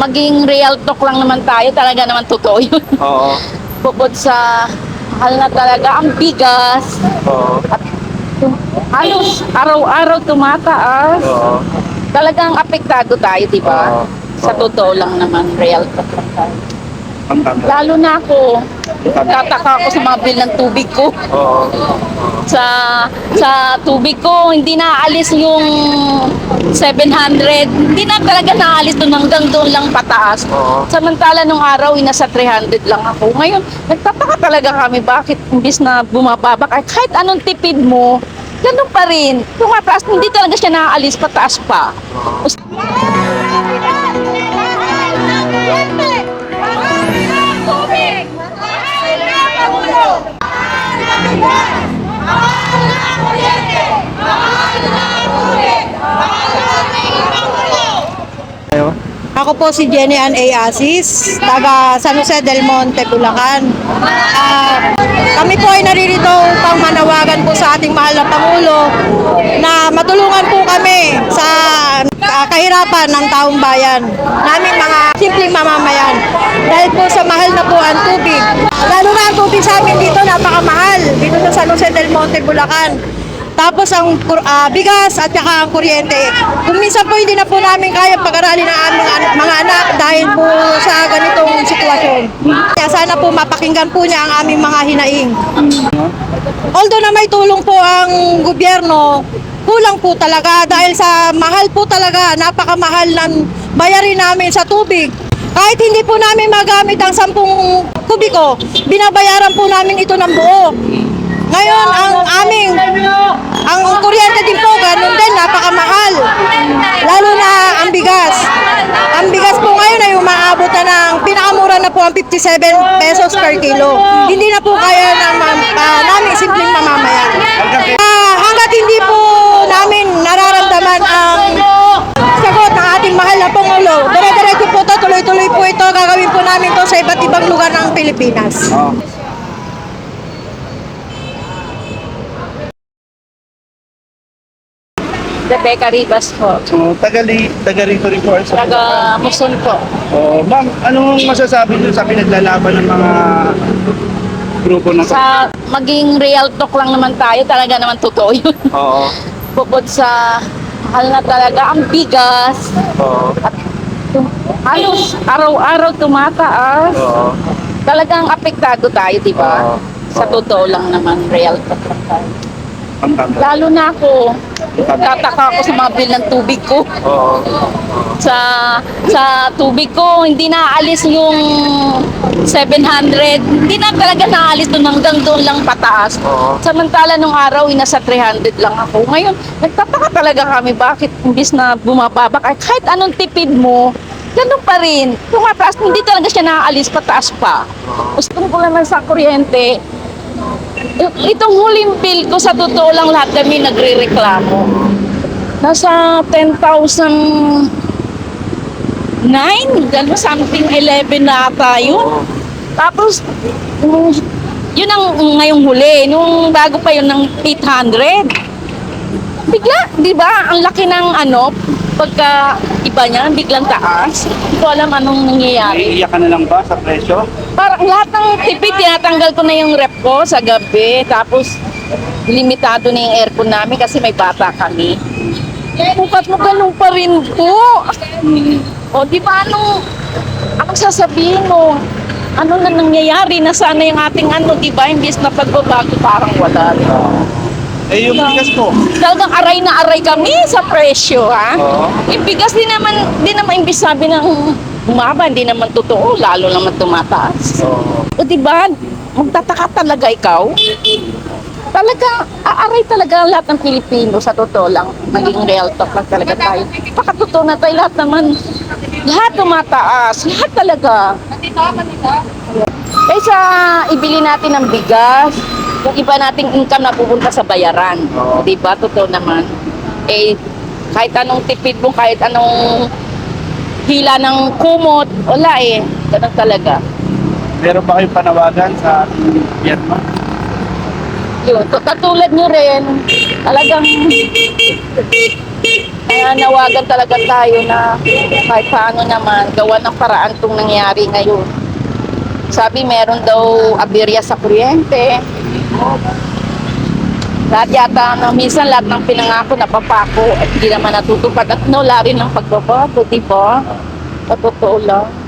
maging real talk lang naman tayo, talaga naman totoo yun. Oo. Bukod sa mahal na talaga ang bigas, Oo. at halos araw-araw tumataas. Oo. Talagang apektado tayo, di ba? Oo. Sa totoo lang naman, real talk lang tayo. Ang. Lalo na ako, tataka ako sa mga bill ng tubig ko. Oo. Sa sa tubig ko, hindi naaalis yung 700. Hindi na talaga naaalis doon hanggang doon lang pataas. Oo. Samantala nung araw, ay nasa 300 lang ako. Ngayon, nagtataka talaga kami bakit imbis na bumababa, kahit, kahit anong tipid mo, ganun pa rin. Tumataas, hindi talaga siya naaalis, pataas pa. Ayo. Ako po si Jenny Ann A. Asis, taga San Jose del Monte, Bulacan. Ah, kami po ay naririto upang manawagan po sa ating mahal na Pangulo na matulungan po kami sa ah, kahirapan ng taong bayan, naming mga simpleng mamamayan. Dahil po sa mahal na po ang tubig. Lalo na ang tubig sa amin dito, napakamahal. Dito sa San Jose del Monte, Bulacan. Tapos ang ah, bigas at saka ang kuryente. Kung minsan po hindi na po namin kaya pag-aralin ang aming an- mga anak dahil po sa ganitong sitwasyon. Kaya sana po mapakinggan po niya ang aming mga hinaing. Although na may tulong po ang gobyerno, kulang po talaga dahil sa mahal po talaga, napakamahal ng bayarin namin sa tubig. Kahit hindi po namin magamit ang 10 kubiko, binabayaran po namin ito ng buo. Ngayon, ang aming, ang kuryente din po, ganun din, napakamahal. Lalo na ang bigas. Ang bigas po ngayon ay umaabot na ng pinakamura na po ang 57 pesos per kilo. Hindi na po kaya ng mam- ah, naming simpleng mamamayan. Ah, hanggat hindi po namin nararamdaman ang sagot ng ating mahal na Pangulo, dire-diretso po to, tuloy-tuloy po ito, gagawin po namin to sa iba't ibang lugar ng Pilipinas. Oo. Rebecca Rivas po. So, tagali, taga rito rin po. Sa Taga Muson po. Oo. Ma'am, anong masasabi niyo sa pinaglalaban ng mga grupo ng... Sa maging real talk lang naman tayo, talaga naman totoo yun. Oo. Bukod sa mahal na talaga ang bigas, Oo. at tum- halos araw-araw tumataas. Oo. Talagang apektado tayo, di ba? Oo. Sa totoo lang naman, real talk lang tayo. Lalo na ako, tataka ako sa mga bill ng tubig ko. Oo. Sa sa tubig ko, hindi naaalis yung 700. Hindi na talaga naaalis doon hanggang doon lang pataas. Oo. Samantala nung araw, ay nasa 300 lang ako. Ngayon, nagtataka talaga kami bakit imbis na bumababa, kahit, anong tipid mo, ganun pa rin. Tumataas, hindi talaga siya naaalis, pataas pa. Gusto ko naman sa kuryente, itong huling bill ko, sa totoo lang lahat kami nagre-reklamo. Nasa 10,000 9, gano'n, something 11 na ata yun. Tapos, yun ang ngayong huli. Nung bago pa yun ng 800. Bigla, di ba? Ang laki ng ano, pagka iba niya, biglang taas. Hindi ko alam anong nangyayari. Naiiyak ka na lang ba sa presyo? Parang lahat ng tipid, tinatanggal ko na yung rep ko sa gabi. Tapos, limitado na yung aircon namin kasi may bata kami. Bukat mo ganun pa rin po. O, di ba anong, anong sasabihin mo? Ano na nangyayari? Na yung ating ano, di ba? Imbis na pagbabago, parang wala rin. Eh, yung bigas po. Talagang aray na aray kami sa presyo, ha? Oo. Yung bigas din naman, di naman imbis sabi ng bumaba, hindi naman totoo, lalo naman tumataas. Oo. O di ba, magtataka talaga ikaw? Talaga, aaray talaga ang lahat ng Pilipino sa totoo lang. Maging real talk lang talaga tayo. Pakatotoo na tayo lahat naman. Lahat tumataas. Lahat talaga. Kaysa ibili natin ng bigas, yung iba nating income na pupunta sa bayaran. Oo. Di ba? Totoo naman. Eh, kahit anong tipid mo, kahit anong hila ng kumot, wala eh. Ganun talaga. Meron ba kayong panawagan sa ating gobyerno? Yun, to- katulad nyo rin, talagang Nananawagan talaga tayo na kahit paano naman, gawa ng paraan itong nangyari ngayon. Sabi meron daw aberya sa kuryente. Lahat yata, no, minsan lahat ng pinangako napapako at hindi naman natutupad at no, lari ng pagbabago, di ba? Sa totoo lang.